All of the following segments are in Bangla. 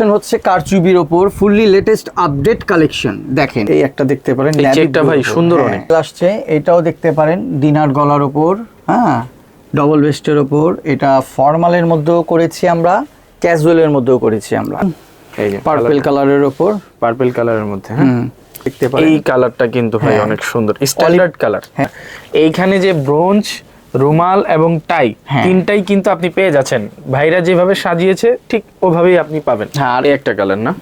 কালেকশন হচ্ছে কারচুবির ওপর ফুললি লেটেস্ট আপডেট কালেকশন দেখেন এই একটা দেখতে পারেন চেকটা ভাই সুন্দর হ্যাঁ, অনেক। আসছে এটাও দেখতে পারেন ডিনার গলার ওপর হ্যাঁ ডবল ভেস্টের ওপর। এটা ফর্মালের মধ্যেও করেছি আমরা ক্যাজুয়ালের মধ্যেও করেছি আমরা। এই যে পার্পল কালারের ওপর। পার্পল কালারের মধ্যে হ্যাঁ দেখতে পারেন। এই কালারটা কিন্তু ভাই হ্যাঁ। অনেক সুন্দর স্ট্যান্ডার্ড কালার হ্যাঁ। এইখানে যে ব্রোঞ্জ রুমাল এবং টাই হ্যাঁ। তিনটাই কিন্তু আপনি পেয়ে যাচ্ছেন। ভাইরা যেভাবে সাজিয়েছে ঠিক ওভাবেই আপনি পাবেন। হ্যাঁ, আর- একটা কালার না?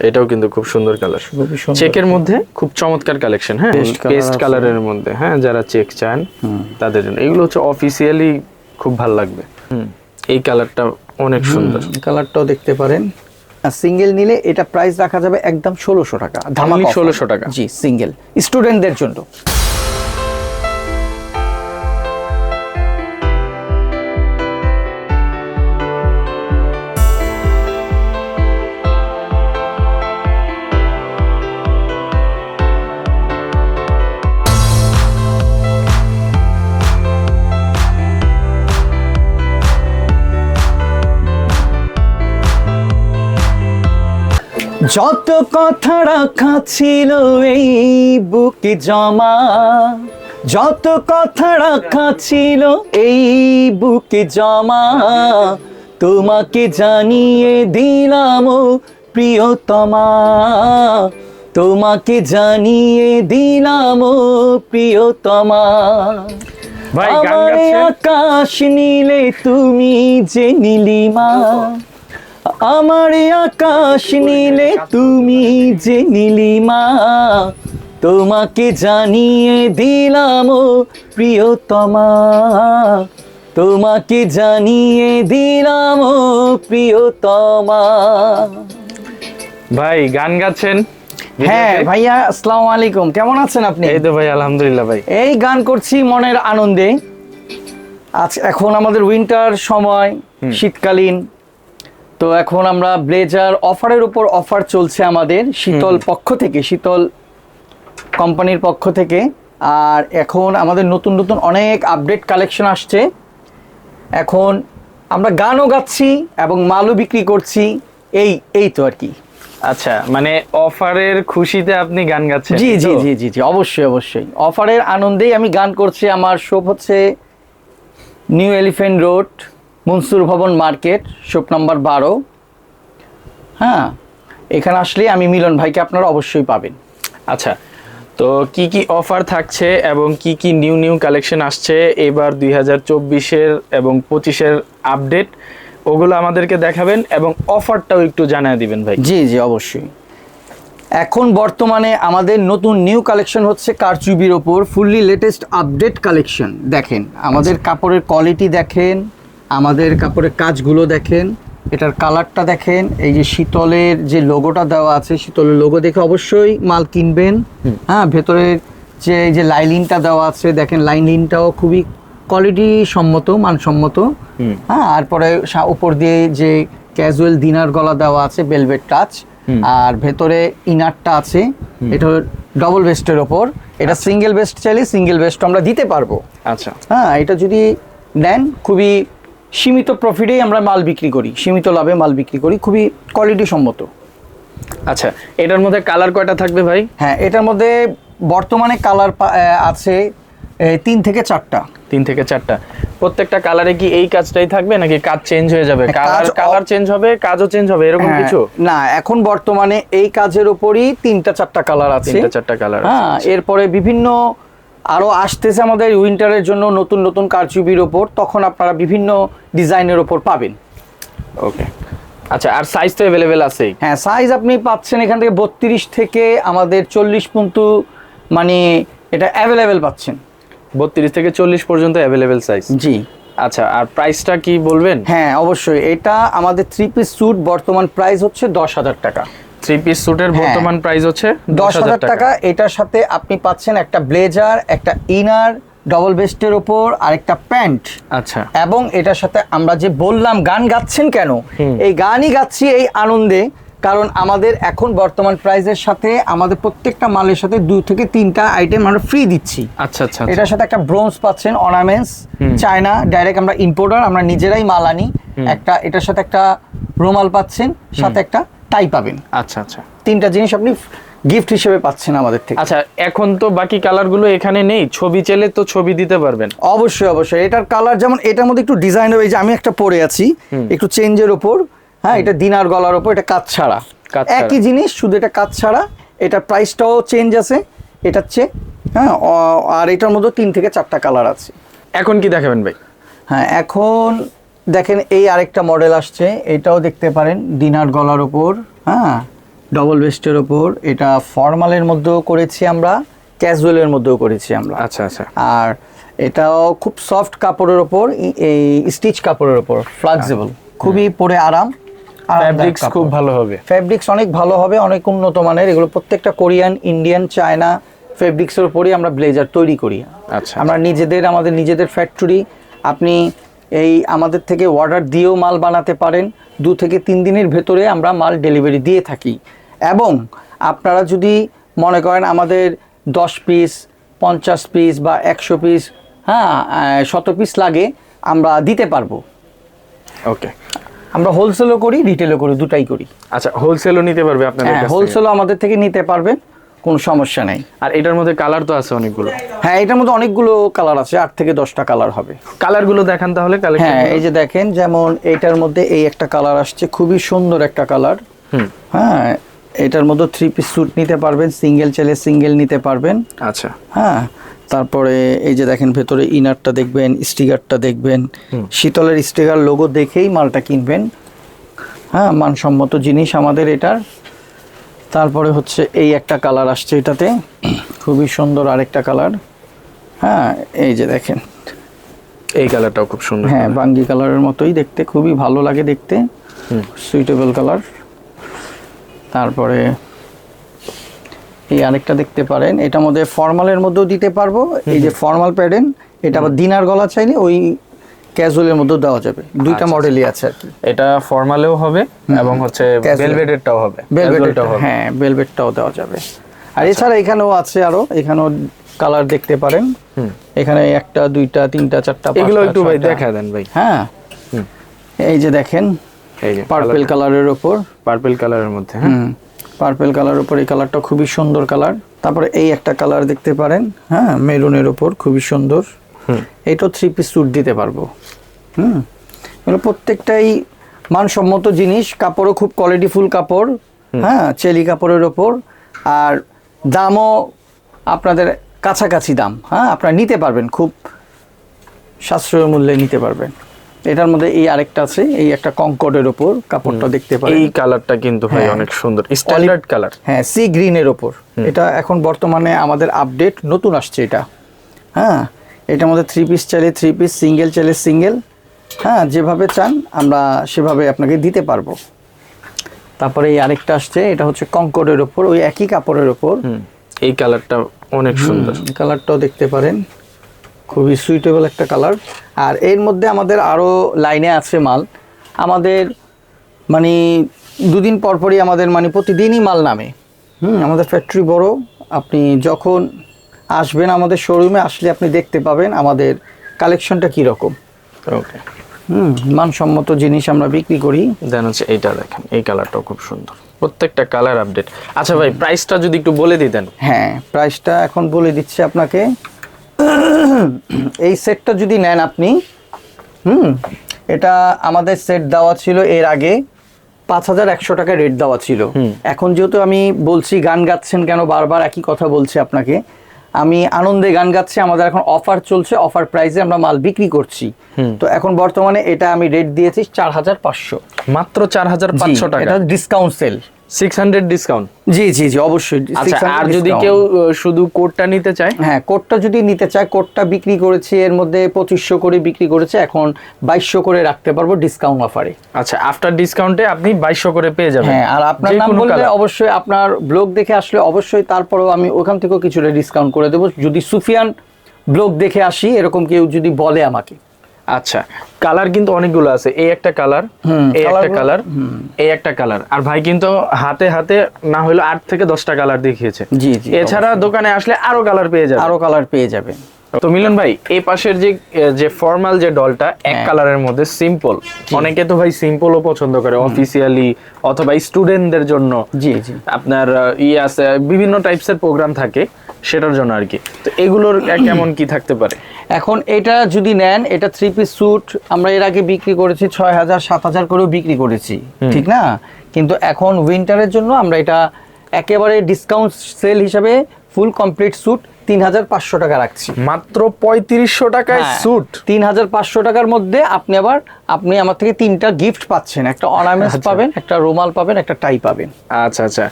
এটাও কিন্তু খুব সুন্দর কালার চেকের মধ্যে খুব চমৎকার কালেকশন হ্যাঁ? পেস্ট কালারের মধ্যে হ্যাঁ? যারা চেক চান তাদের জন্য। এগুলো হচ্ছে অফিসিয়ালি খুব ভালো লাগবে। হুম। এই কালারটা অনেক সুন্দর। কালারটাও দেখতে পারেন। আর সিঙ্গেল নিলে এটা প্রাইস রাখা যাবে একদম ষোলোশো টাকা। ধামাকা offer। 1600 টাকা। জি সিঙ্গেল স্টুডেন্টদের জন্য। যত কথা রাখা ছিল এই বুকে জমা যত কথা রাখা ছিল এই বুকে জমা তোমাকে জানিয়ে দিলাম ও প্রিয়তমা তোমাকে জানিয়ে দিলাম ও প্রিয়তমা। ভাই আমার আকাশ নীলে তুমি যে নীলিমা আমার আকাশ নীলে তুমি যে নীলিমা তোমাকে জানিয়ে দিলাম ও প্রিয়তমা। তোমাকে জানিয়ে দিলাম ও প্রিয়তমা। ভাই গান গাচ্ছেন? হ্যাঁ ভাইয়া আসসালামু আলাইকুম। কেমন আছেন আপনি? এই তো ভাই আলহামদুলিল্লাহ ভাই। এই গান করছি মনের আনন্দে। আজ এখন আমাদের উইন্টার সময় শীতকালীন। তো এখন আমরা ব্লেজার অফারের উপর অফার চলছে আমাদের শীতল পক্ষ থেকে শীতল কোম্পানির পক্ষ থেকে। আর এখন আমাদের নতুন নতুন অনেক আপডেট কালেকশন আসছে। এখন আমরা গানও গাচ্ছি এবং মালও বিক্রি করছি। এই এই তো আর কি। আচ্ছা মানে অফারের খুশিতে আপনি গান গাচ্ছেন জি জি জি জি জি অবশ্যই অবশ্যই। অফারের আনন্দেই আমি গান করছি। আমার শপ হচ্ছে নিউ এলিফেন্ট রোড মনসুর ভবন মার্কেট শপ নাম্বার বারো। হ্যাঁ এখানে আসলে আমি মিলন ভাইকে আপনারা অবশ্যই পাবেন। আচ্ছা তো কি কি অফার থাকছে এবং কি কি নিউ নিউ কালেকশন আসছে এবার দুই হাজার চব্বিশের এবং পঁচিশের আপডেট ওগুলো আমাদেরকে দেখাবেন এবং অফারটাও একটু জানিয়ে দিবেন ভাই। জি জি অবশ্যই। এখন বর্তমানে আমাদের নতুন নিউ কালেকশন হচ্ছে কারচুবির ওপর ফুললি লেটেস্ট আপডেট কালেকশন দেখেন আমাদের কাপড়ের কোয়ালিটি দেখেন আমাদের কাপড়ের কাজগুলো দেখেন এটার কালারটা দেখেন এই যে শীতলের যে লোগোটা দেওয়া আছে শীতলের লোগো দেখে অবশ্যই মাল কিনবেন। হ্যাঁ ভেতরের যে এই যে লাইলিনটা দেওয়া আছে দেখেন লাইলিনটাও খুবই কোয়ালিটি সম্মত মানসম্মত। হ্যাঁ তারপরে সা- উপর দিয়ে যে ক্যাজুয়াল দিনার গলা দেওয়া আছে বেলভেট টাচ আর ভেতরে ইনারটা আছে এটা ডবল বেস্টের ওপর। এটা সিঙ্গেল বেস্ট চাইলে সিঙ্গেল বেস্ট আমরা দিতে পারব। আচ্ছা। হ্যাঁ এটা যদি দেন খুবই সীমিত প্রফিটেই আমরা মাল বিক্রি করি সীমিত লাভে মাল বিক্রি করি খুবই কোয়ালিটি সম্মত। আচ্ছা এটার মধ্যে কালার কয়টা থাকবে ভাই? হ্যাঁ এটার মধ্যে বর্তমানে কালার আছে তিন থেকে চারটা। তিন থেকে চারটা। প্রত্যেকটা কালারে কি এই কাজটাই থাকবে নাকি কাজ চেঞ্জ হয়ে যাবে? কালার কালার চেঞ্জ হবে কাজও চেঞ্জ হবে এরকম হ্যাঁ, কিছু? না এখন বর্তমানে এই কাজের উপরই তিনটা চারটা কালার আছে। তিনটা চারটা কালার হ্যাঁ এরপরে বিভিন্ন আরও আসতেছে আমাদের উইন্টারের জন্য নতুন নতুন কারচুপির ওপর তখন আপনারা বিভিন্ন ডিজাইনের ওপর পাবেন। ওকে আচ্ছা আর সাইজ তো অ্যাভেলেবেল আছেই। হ্যাঁ সাইজ আপনি পাচ্ছেন এখান থেকে বত্রিশ থেকে আমাদের চল্লিশ পর্যন্ত মানে এটা অ্যাভেলেবেল পাচ্ছেন। বত্রিশ থেকে চল্লিশ পর্যন্ত অ্যাভেলেবেল সাইজ জি। আচ্ছা আর প্রাইসটা কি বলবেন? হ্যাঁ অবশ্যই। এটা আমাদের থ্রি পিস স্যুট বর্তমান প্রাইস হচ্ছে দশ হাজার টাকা। থ্রি পিস স্যুটের হ্যাঁ। বর্তমান প্রাইস হচ্ছে দশ হাজার টাকা। এটার সাথে আপনি পাচ্ছেন একটা ব্লেজার একটা ইনার ডবল বেস্টের ওপর আর একটা প্যান্ট। আচ্ছা। এবং এটার সাথে আমরা যে বললাম গান গাচ্ছেন কেন এই গানই গাচ্ছি এই আনন্দে। কারণ আমাদের এখন বর্তমান প্রাইজের সাথে আমাদের প্রত্যেকটা মালের সাথে দু থেকে তিনটা আইটেম আমরা ফ্রি দিচ্ছি। আচ্ছা আচ্ছা আচ্ছা। এটার সাথে একটা ব্রোঞ্জ পাচ্ছেন অর্নামেন্টস চায়না ডাইরেক্ট আমরা ইম্পোর্টার আমরা নিজেরাই মাল আনি। একটা এটার সাথে একটা রুমাল পাচ্ছেন সাথে একটা টাই পাবেন। আচ্ছা আচ্ছা। তিনটা জিনিস আপনি গিফট হিসেবে পাচ্ছেন আমাদের থেকে। আচ্ছা এখন তো বাকি কালারগুলো এখানে নেই ছবি চেলে তো ছবি দিতে পারবেন। অবশ্যই অবশ্যই। এটার কালার যেমন এটার মধ্যে একটু ডিজাইন হবে এই যে আমি একটা পরে আছি একটু চেঞ্জের ওপর হ্যাঁ এটা দিনার গলার ওপর এটা কাজ ছাড়া। একই জিনিস শুধু এটা কাজ ছাড়া। এটা প্রাইসটাও চেঞ্জ আছে। এটার চেয়ে হ্যাঁ আর এটার মধ্যে তিন থেকে চারটা কালার আছে। এখন কি দেখাবেন ভাই? হ্যাঁ এখন দেখেন এই আরেকটা মডেল আসছে এটাও দেখতে পারেন ডিনার গলার ওপর হ্যাঁ ডবল ভেস্টের ওপর এটা ফর্মালের মধ্যেও করেছি আমরা ক্যাজুয়ালের মধ্যেও করেছি আমরা। আচ্ছা আচ্ছা। আর এটাও খুব সফট কাপড়ের ওপর এই স্টিচ কাপড়ের ওপর ফ্লেক্সিবল খুবই পরে আরাম ফ্যাব্রিক্স খুব ভালো হবে। ফ্যাব্রিক্স অনেক ভালো হবে অনেক উন্নত মানের এগুলো প্রত্যেকটা কোরিয়ান ইন্ডিয়ান চায়না ফেব্রিক্সের উপরই আমরা ব্লেজার তৈরি করি। আচ্ছা। আমরা নিজেদের আমাদের নিজেদের ফ্যাক্টরি আপনি এই আমাদের থেকে অর্ডার দিয়েও মাল বানাতে পারেন। দু থেকে তিন দিনের ভেতরে আমরা মাল ডেলিভারি দিয়ে থাকি। এবং আপনারা যদি মনে করেন আমাদের দশ পিস পঞ্চাশ পিস বা একশো পিস হ্যাঁ শত পিস লাগে আমরা দিতে পারব। ওকে আমরা হোলসেলও করি রিটেলও করি দুটাই করি। আচ্ছা হোলসেলও নিতে পারবে আপনাদের হ্যাঁ হোলসেলও আমাদের থেকে নিতে পারবেন কোনো সমস্যা নেই। আর এটার মধ্যে কালার তো আছে অনেকগুলো। হ্যাঁ এটার মধ্যে অনেকগুলো কালার আছে আট থেকে দশটা কালার হবে। কালারগুলো দেখান তাহলে হ্যাঁ এই যে দেখেন যেমন এইটার মধ্যে এই একটা কালার আসছে খুবই সুন্দর একটা কালার হ্যাঁ এটার মধ্যে থ্রি পিস স্যুট নিতে পারবেন সিঙ্গেল চাইলে সিঙ্গেল নিতে পারবেন। আচ্ছা। হ্যাঁ তারপরে এই যে দেখেন ভেতরে ইনারটা দেখবেন স্টিকারটা দেখবেন। শীতলের স্টিকার লোগো দেখেই মালটা কিনবেন। হ্যাঁ মানসম্মত জিনিস আমাদের এটার। তারপরে হচ্ছে এই একটা কালার আসছে এটাতে। খুবই সুন্দর আরেকটা কালার। হ্যাঁ এই যে দেখেন। এই কালারটাও খুব সুন্দর হ্যাঁ বাঙ্গি কালারের মতোই দেখতে খুবই ভালো লাগে দেখতে। Suitable colour. তারপরে এই আরেকটা দেখতে পারেন। এটা মধ্যে ফর্মালের মধ্যেও দিতে পারব। এই যে ফর্মাল প্যাডেন এটা আবার দিনার গলা চাইলে ওই ক্যাজুয়ালের মধ্যেও দেওয়া যাবে। দুইটা আচ্ছা, মডেলই আছে আর কি। এটা ফর্মালেও হবে এবং হচ্ছে। ভেলভেটেরটাও হবে হবে। হ্যাঁ ভেলভেটটাও দেওয়া যাবে। আর এছাড়া এখানেও আছে আরও এখানেও কালার দেখতে পারেন। এখানে একটা দুইটা তিনটা চারটা এগুলো একটু ভাই। দেখা দেন ভাই। হ্যাঁ। এই যে দেখেন এই যে পার্পেল কালারের উপর পার্পল কালারের মধ্যে হ্যাঁ? পার্পেল কালার উপর এই কালারটা খুবই সুন্দর কালার তারপরে এই একটা কালার দেখতে পারেন হ্যাঁ মেরুনের ওপর খুবই সুন্দর। এটাও থ্রি পিস স্যুট দিতে পারব। হুম? প্রত্যেকটাই মানসম্মত জিনিস। কাপড়ও খুব কোয়ালিটিফুল কাপড়। হ্যাঁ চেলি কাপড়ের ওপর। আর দামও আপনাদের কাছাকাছি দাম। হ্যাঁ আপনারা নিতে পারবেন খুব সাশ্রয় মূল্যে নিতে পারবেন। এটার মধ্যে এই আরেকটা আছে এই একটা কঙ্কটের ওপর কাপড়টা দেখতে পারেন। এই কালারটা কিন্তু ভাই হ্যাঁ। অনেক সুন্দর। Standard colour. হ্যাঁ সি গ্রিনের ওপর। এটা এখন বর্তমানে আমাদের আপডেট নতুন আসছে এটা। হ্যাঁ এটার মধ্যে থ্রি পিস চাইলে থ্রি পিস সিঙ্গেল চাইলে সিঙ্গেল হ্যাঁ যেভাবে চান আমরা সেভাবে আপনাকে দিতে পারব। তারপরে এই আরেকটা আসছে এটা হচ্ছে কঙ্কটের ওপর ওই একই কাপড়ের ওপর। এই কালারটা অনেক সুন্দর। কালারটাও দেখতে পারেন। খুবই সুইটেবল একটা কালার। আর এর মধ্যে আমাদের আরও লাইনে আছে মাল। আমাদের মানে দুদিন পর পরই আমাদের মানে প্রতিদিনই মাল নামে। হুম আমাদের ফ্যাক্টরি বড়। আপনি যখন আসবেন আমাদের শোরুমে আসলে আপনি দেখতে পাবেন আমাদের কালেকশনটা কীরকম। ওকে হুম মানসম্মত জিনিস আমরা বিক্রি করি। দেন হচ্ছে এইটা দেখেন এই কালারটাও খুব সুন্দর। প্রত্যেকটা কালার আপডেট আচ্ছা ভাই প্রাইসটা যদি একটু বলে দিতেন। হ্যাঁ প্রাইসটা এখন বলে দিচ্ছি আপনাকে। এই সেটটা যদি নেন আপনি হুম এটা আমাদের সেট দেওয়া ছিল এর আগে পাঁচ হাজার একশো টাকা রেট দেওয়া ছিল। এখন যেহেতু আমি বলছি গান গাচ্ছেন কেন বারবার একই কথা বলছি আপনাকে। আমি আনন্দে গান গাচ্ছি আমাদের এখন অফার চলছে অফার প্রাইসে আমরা মাল বিক্রি করছি। তো এখন বর্তমানে এটা আমি রেট দিয়েছি চার হাজার পাঁচশো। মাত্র চার হাজার পাঁচশো টাকা। Discount sale six hundred discount জি জি জি অবশ্যই। আচ্ছা আর যদি কেউ শুধু কোডটা নিতে চায়? হ্যাঁ কোটটা যদি নিতে চায় কোটটা বিক্রি করেছি এর মধ্যে পঁচিশশো করে বিক্রি করেছে এখন বাইশশো করে রাখতে পারব ডিসকাউন্ট অফারে আচ্ছা আফটার ডিসকাউন্টে আপনি বাইশশো করে পেয়ে যাবেন। হ্যাঁ আর আপনার নাম বললে অবশ্যই আপনার ব্লগ দেখে আসলে অবশ্যই তারপরেও আমি ওখান থেকেও কিছুটা ডিসকাউন্ট করে দেবো। যদি সুফিয়ান ব্লগ দেখে আসি এরকম কেউ যদি বলে আমাকে। আচ্ছা কালার কিন্তু অনেকগুলো আছে। এই একটা কালার এই একটা কালার এই একটা কালার আর ভাই কিন্তু হাতে হাতে না হলো আট থেকে দশটা কালার দেখিয়েছে। জি জি এছাড়া দোকানে আসলে আরও কালার পেয়ে যাবে। আরও কালার পেয়ে যাবে। তো মিলন ভাই এই পাশের যে যে ফর্মাল যে ডলটা এক হ্যাঁ। কালারের মধ্যে সিম্পল অনেকে তো ভাই সিম্পলও পছন্দ করে অফিসিয়ালি অথবা স্টুডেন্টদের জন্য। জি জি। আপনার ই আছে বিভিন্ন টাইপসের প্রোগ্রাম থাকে। সেটার জন্য আর কি। তো এগুলোর কেমন কি থাকতে পারে? এখন এটা যদি নেন এটা থ্রি পিস স্যুট আমরা এর আগে বিক্রি করেছি ছয় হাজার সাত হাজার করেও বিক্রি করেছি ঠিক না? কিন্তু এখন উইন্টারের জন্য আমরা এটা একেবারে ডিসকাউন্ট সেল হিসাবে ফুল কমপ্লিট স্যুট তিন হাজার পাঁচশো টাকা রাখছি। মাত্র পঁয়ত্রিশশো টাকায় হ্যাঁ। স্যুট তিন হাজার পাঁচশো টাকার মধ্যে আপনি আবার আপনি আমার থেকে তিনটা গিফট পাচ্ছেন। একটা অর্নামেন্টস আচ্ছা। পাবেন একটা রুমাল পাবেন একটা টাই পাবেন। আচ্ছা আচ্ছা।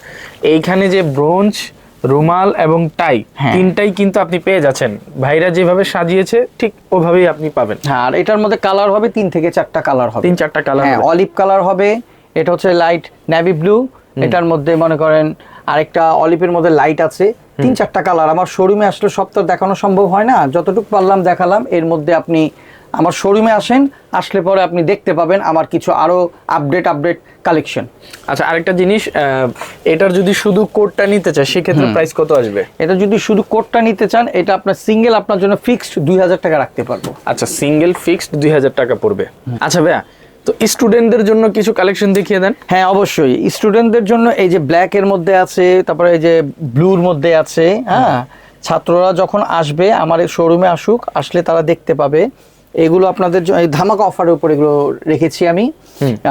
এইখানে যে ব্রোঞ্জ রুমাল এবং টাই হ্যাঁ। তিনটাই কিন্তু আপনি পেয়ে যাচ্ছেন। ভাইরা যেভাবে সাজিয়েছে ঠিক ওভাবেই আপনি পাবেন। হ্যাঁ আর এটার মধ্যে কালার হবে তিন থেকে চারটা কালার হবে। তিন চারটা কালার হ্যাঁ অলিভ কালার হবে এটা হচ্ছে লাইট নেভি ব্লু এটার মধ্যে মনে করেন আরেকটা অলিভের মধ্যে লাইট আছে। তিন চারটা কালার। আমার শোরুমে আসলে সব তো দেখানো সম্ভব হয় না। যতটুকু পারলাম দেখালাম এর মধ্যে আপনি আমার শোরুমে আসেন আসলে পরে আপনি দেখতে পাবেন আমার কিছু আরও আপডেট আপডেট কালেকশন আচ্ছা আরেকটা জিনিস এটার যদি শুধু কোডটা নিতে চায় সেক্ষেত্রে প্রাইস কত আসবে? এটা যদি শুধু কোটটা নিতে চান এটা আপনার সিঙ্গেল আপনার জন্য ফিক্সড দুই হাজার টাকা রাখতে পারব। আচ্ছা সিঙ্গেল ফিক্সড দুই হাজার টাকা পড়বে। আচ্ছা ভাইয়া তো স্টুডেন্টদের জন্য কিছু কালেকশন দেখিয়ে দেন। হ্যাঁ অবশ্যই। স্টুডেন্টদের জন্য এই যে ব্ল্যাক এর মধ্যে আছে তারপরে এই যে ব্লুর মধ্যে আছে হ্যাঁ ছাত্ররা যখন আসবে আমার এই শোরুমে আসুক আসলে তারা দেখতে পাবে এগুলো আপনাদের ধামাকা অফারের উপর এগুলো রেখেছি আমি।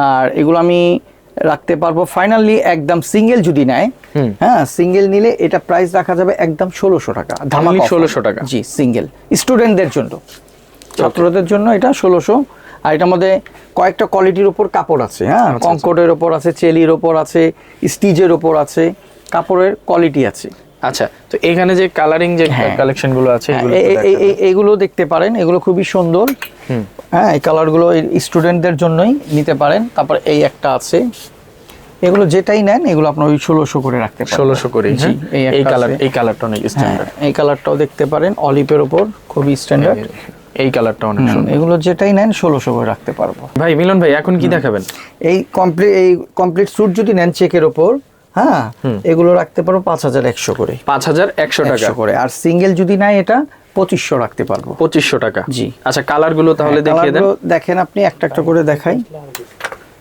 আর এগুলো আমি রাখতে পারব। ফাইনালি একদম সিঙ্গেল যদি নেয় হ্যাঁ সিঙ্গেল নিলে এটা প্রাইস রাখা যাবে একদম ষোলোশো টাকা। ধামাকা। 1600 টাকা? জি সিঙ্গেল স্টুডেন্টদের জন্য। ছাত্রদের জন্য এটা ষোলোশো। আর এটার মধ্যে কয়েকটা কোয়ালিটির উপর কাপড় আছে হ্যাঁ? আচ্ছা, কঙ্কটের ওপর আছে চেলির ওপর আছে স্টিজের ওপর আছে কাপড়ের কোয়ালিটি আছে। আচ্ছা তো এখানে যে কালারিং যে হ্যাঁ। কালেকশনগুলো আছে হ্যাঁ, এগুলো দেখতে পারেন এগুলো খুবই সুন্দর। হ্যাঁ এই কালারগুলো স্টুডেন্টদের জন্যই নিতে পারেন। তারপর এই একটা আছে। এগুলো যেটাই নেন এগুলো আপনার ওই ষোলোশো করে রাখতে পারেন। ষোলোশো করে জি, এই এই কালার এই কালারটা অনেক হ্যাঁ স্ট্যান্ডার্ড এই কালারটাও দেখতে পারেন অলিভের ওপর খুবই স্ট্যান্ডার্ড এই কালারটা অনেক সুন্দর। এগুলো যেটাই নেন ষোলোশো করে রাখতে পারব। ভাই মিলন ভাই এখন কি দেখাবেন? এই কমপ্লিট এই কমপ্লিট স্যুট যদি নেন চেকের ওপর হ্যাঁ এগুলো রাখতে পারো পাঁচ হাজার একশো করে। পাঁচ হাজার একশো টাকা। করে। আর সিঙ্গেল যদি নাই এটা পঁচিশশো রাখতে পারব। পঁচিশশো টাকা। জি। আচ্ছা কালারগুলো তাহলে দেখিয়ে দেন। দেখেন আপনি একটা একটা করে দেখাই।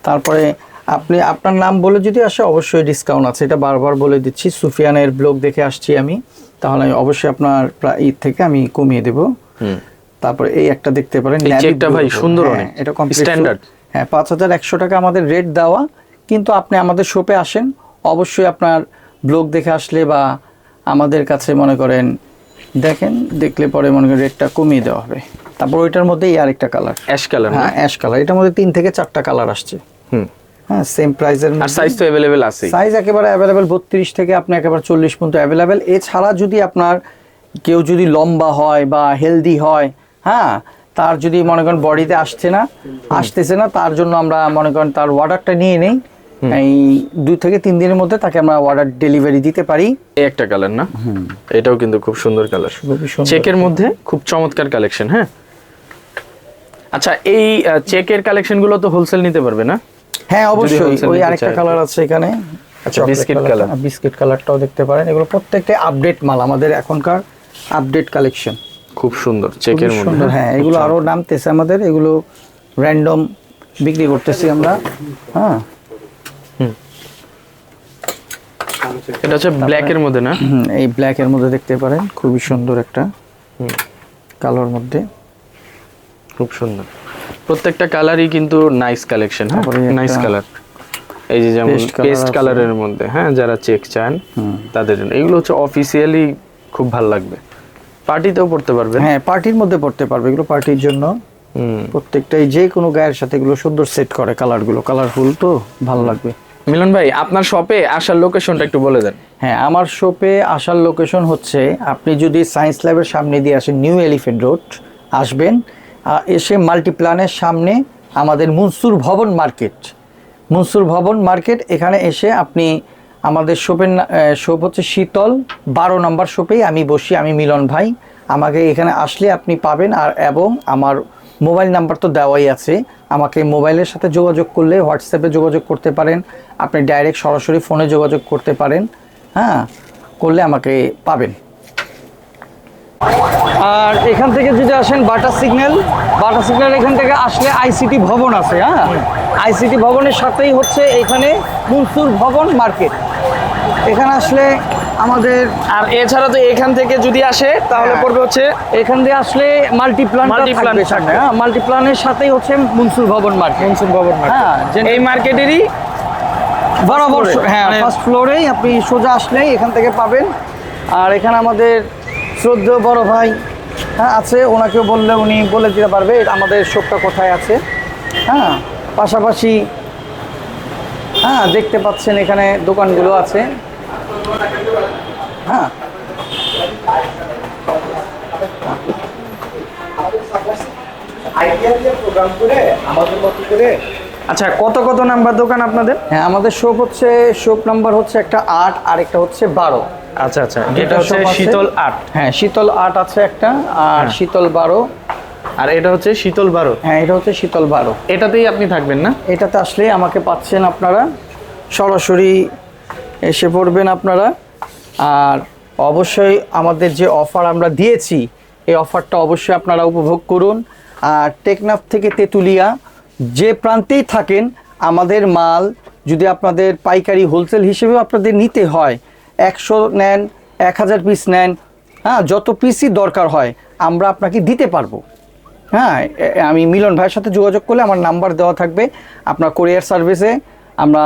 তারপরে আপনি আপনার নাম বলে যদি আসে অবশ্যই ডিসকাউন্ট আছে। এটা বারবার বলে দিচ্ছি। সুফিয়ানের ব্লগ দেখে আসছি আমি। তাহলে অবশ্যই আপনার প্রায় ঈদ থেকে আমি কমিয়ে দেব। হুম। তারপরে এই একটা দেখতে পারেন। চেকটা ভাই সুন্দর হ্যাঁ, অনেক। এটা কমপ্লিট Standard। হ্যাঁ পাঁচ হাজার একশো টাকা আমাদের রেট দেওয়া। কিন্তু আপনি আমাদের শপে আসেন। অবশ্যই আপনার ব্লগ দেখে আসলে বা আমাদের কাছে মনে করেন দেখেন দেখলে পরে মনে করেন রেটটা কমিয়ে দেওয়া হবে। তারপর ওইটার মধ্যেই আরেকটা কালার অ্যাশ কালার হ্যাঁ অ্যাশ কালার এটার মধ্যে তিন থেকে চারটা কালার আসছে। হুম। হ্যাঁ সেম প্রাইসের আর সাইজ তো অ্যাভেলেবেল আছে সাইজ একেবারে অ্যাভেলেবেল বত্রিশ থেকে আপনি একেবারে চল্লিশ পর্যন্ত অ্যাভেলেবেল এছাড়া যদি আপনার কেউ যদি লম্বা হয় বা হেলদি হয় হ্যাঁ তার যদি মনে করেন বডিতে আসছে না আসতেছে না তার জন্য আমরা মনে করেন তার অর্ডারটা নিয়ে নেই। এই দুই থেকে তিন দিনের মধ্যে তাকে আমরা অর্ডার ডেলিভারি দিতে পারি। এই একটা কালার না? এটাও কিন্তু খুব সুন্দর কালার চেকের মধ্যে খুব চমৎকার কালেকশন হ্যাঁ? আচ্ছা এই চেকের কালেকশনগুলো তো হোলসেল নিতে পারবে না? হ্যাঁ অবশ্যই। ওই আরেকটা কালার আছে এখানে। আচ্ছা, বিস্কিট কালার। বিস্কিট কালারটাও দেখতে পারেন। এগুলো প্রত্যেকটা আপডেট মাল আমাদের এখনকার আপডেট কালেকশন খুব সুন্দর চেকের মধ্যে। সুন্দর হ্যাঁ এগুলো আরও নামতেছে আমাদের। এগুলো র্যান্ডম বিক্রি করতেছি আমরা। হ্যাঁ। এটা হচ্ছে ব্ল্যাক এর মধ্যে না? এই ব্ল্যাক এর মধ্যে দেখতে পারেন খুবই সুন্দর একটা কালোর মধ্যে। খুব সুন্দর। প্রত্যেকটা কালারই কিন্তু নাইস কালেকশন হ্যাঁ? নাইস কালার এই যে যেমন পেস্ট। কালারের মধ্যে হ্যাঁ? যারা চেক চান তাদের জন্য। এগুলো হচ্ছে অফিসিয়ালি খুব ভালো লাগবে। পার্টিতেও পড়তে পারবে হ্যাঁ পার্টির মধ্যে পড়তে পারবে। এগুলো পার্টির জন্য প্রত্যেকটাই যে কোনো গায়ের সাথে এগুলো সুন্দর সেট করে কালারগুলো কালারফুল তো ভালো লাগবে। মিলন ভাই, আপনার শপে আসার লোকেশনটা একটু বলে দেন। হ্যাঁ আমার শপে আসার লোকেশন হচ্ছে, আপনি যদি সায়েন্স ল্যাবের সামনে দিয়ে আসেন নিউ এলিফেন্ট রোড আসবেন এসে মাল্টিপ্লানের সামনে আমাদের মনসুর ভবন মার্কেট মনসুর ভবন মার্কেট এখানে এসে আপনি আমাদের শপের শপ হচ্ছে শীতল, বারো নম্বর শপেই আমি বসি, আমি মিলন ভাই। আমাকে এখানে আসলে আপনি পাবেন আর, এবং আমার মোবাইল নাম্বার তো দেওয়াই আছে। আমাকে মোবাইলের সাথে যোগাযোগ করলে হোয়াটসঅ্যাপে যোগাযোগ করতে পারেন। আপনি ডাইরেক্ট সরাসরি ফোনে যোগাযোগ করতে পারেন। হ্যাঁ করলে আমাকে পাবেন। আর এখান থেকে যদি আসেন বাটার সিগন্যাল বাটার সিগন্যাল এখান থেকে আসলে আইসিটি ভবন আছে হ্যাঁ? আইসিটি ভবনের সাথেই হচ্ছে এখানে মনসুর ভবন মার্কেট। এখানে আসলে আমাদের আর এছাড়া তো এখান থেকে যদি আসে তাহলে হ্যাঁ। পড়বে হচ্ছে এখান দিয়ে আসলে মাল্টিপ্লান থাকবে সামনে। হ্যাঁ। মাল্টিপ্লানের সাথেই হচ্ছে মনসুর ভবন মার্কেট মনসুন ভবন হ্যাঁ যে- এই মার্কেটেরই বরাবর হ্যাঁ মানে- ফার্স্ট ফ্লোরেই আপনি সোজা আসলেই এখান থেকে পাবেন। আর এখানে আমাদের শ্রদ্ধেয় বড় ভাই হ্যাঁ আছে ওনাকেও বললে উনি বলে দিতে পারবে আমাদের শপটা কোথায় আছে। হ্যাঁ পাশাপাশি হ্যাঁ দেখতে পাচ্ছেন এখানে দোকানগুলো আছে। হ্যাঁ। আচ্ছা কত কত নাম্বার দোকান আপনাদের? হ্যাঁ আমাদের শপ হচ্ছে শপ নাম্বার হচ্ছে একটা আট আর একটা হচ্ছে বারো। আচ্ছা আচ্ছা এটা হচ্ছে শীতল আট। হ্যাঁ শীতল আট আছে একটা আর হ্যাঁ। শীতল বারো। আর এটা হচ্ছে শীতল বারো। হ্যাঁ এটা হচ্ছে শীতল বারো। এটাতেই আপনি থাকবেন না? এটাতে আসলে আমাকে পাচ্ছেন আপনারা। সরাসরি এসে পড়বেন আপনারা। আর অবশ্যই আমাদের যে অফার আমরা দিয়েছি, এই অফারটা অবশ্যই আপনারা উপভোগ করুন। আর টেকনাফ থেকে তেঁতুলিয়া, যে প্রান্তেই থাকেন, আমাদের মাল যদি আপনাদের পাইকারি হোলসেল হিসেবেও আপনাদের নিতে হয়, একশো নেন, এক হাজার পিস নেন হ্যাঁ যত পিসই দরকার হয়, আমরা আপনাকে দিতে পারব। হ্যাঁ আমি মিলন ভাইয়ের সাথে যোগাযোগ করলে আমার নাম্বার দেওয়া থাকবে। আপনার কোরিয়ার সার্ভিসে আমরা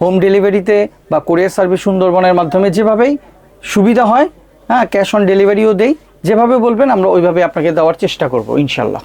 হোম ডেলিভারিতে বা কোরিয়ার সার্ভিস সুন্দরবনের মাধ্যমে যেভাবেই সুবিধা হয় হ্যাঁ ক্যাশ অন ডেলিভারিও দেই। যেভাবে বলবেন, আমরা ওইভাবে আপনাকে দেওয়ার চেষ্টা করব, ইনশাল্লাহ।